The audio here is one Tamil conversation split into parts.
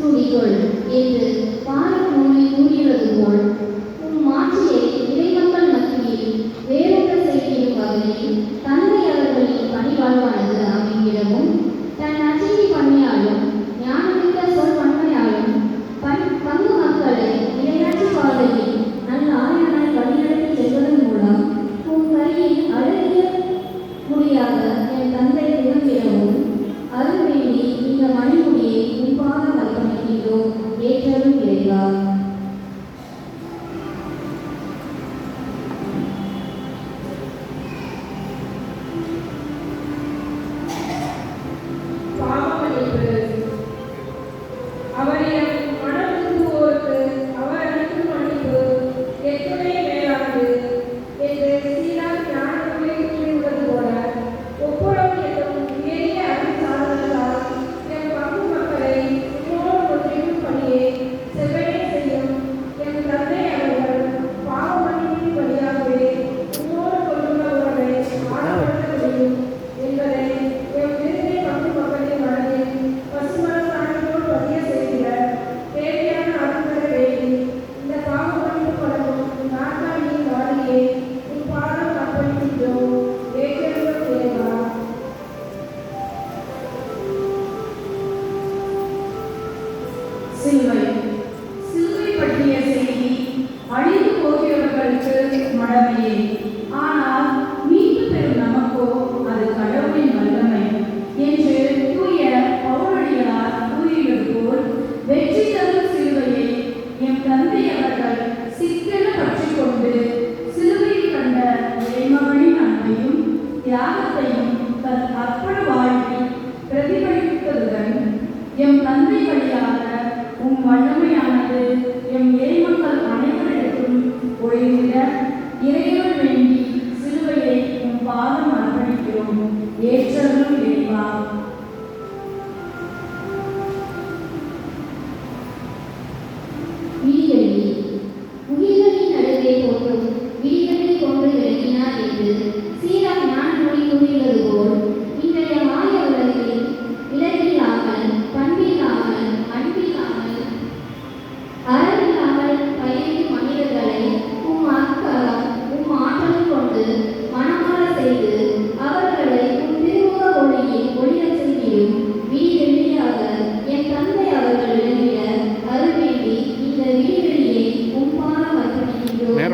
துணிகள் என்று பாரநூலில் கூறியது போல் சிலுவை சிலுவை பற்றிய செய்தி அழிந்து போகிறவர்களுக்கு மடமையே. ஆனால் மீண்டு பெறும் நமக்கோ அது கடவுளின் வல்லமை என்று தூய பௌரடியார் கூறியது போல் வெற்றி தரும் சிலுவையை என் தந்தை அவர்கள் சிக்கென பற்றி கொண்டு சிலுவையில் கண்ட இறைமகனின் அன்பையும் தியாகத்தையும் Amen.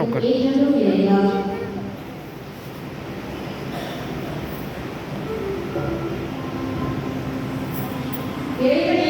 உட்கார் இறைவனை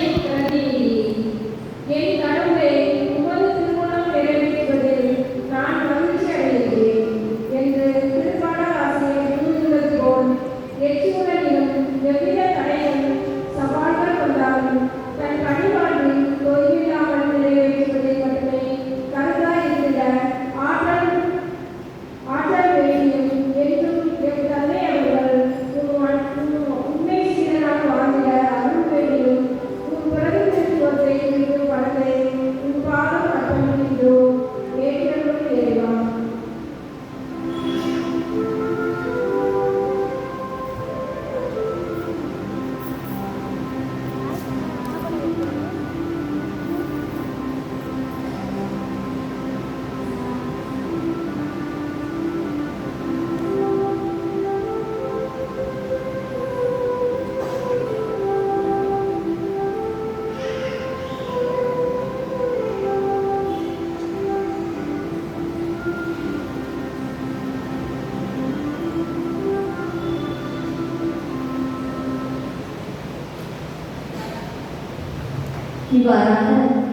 dibaratkan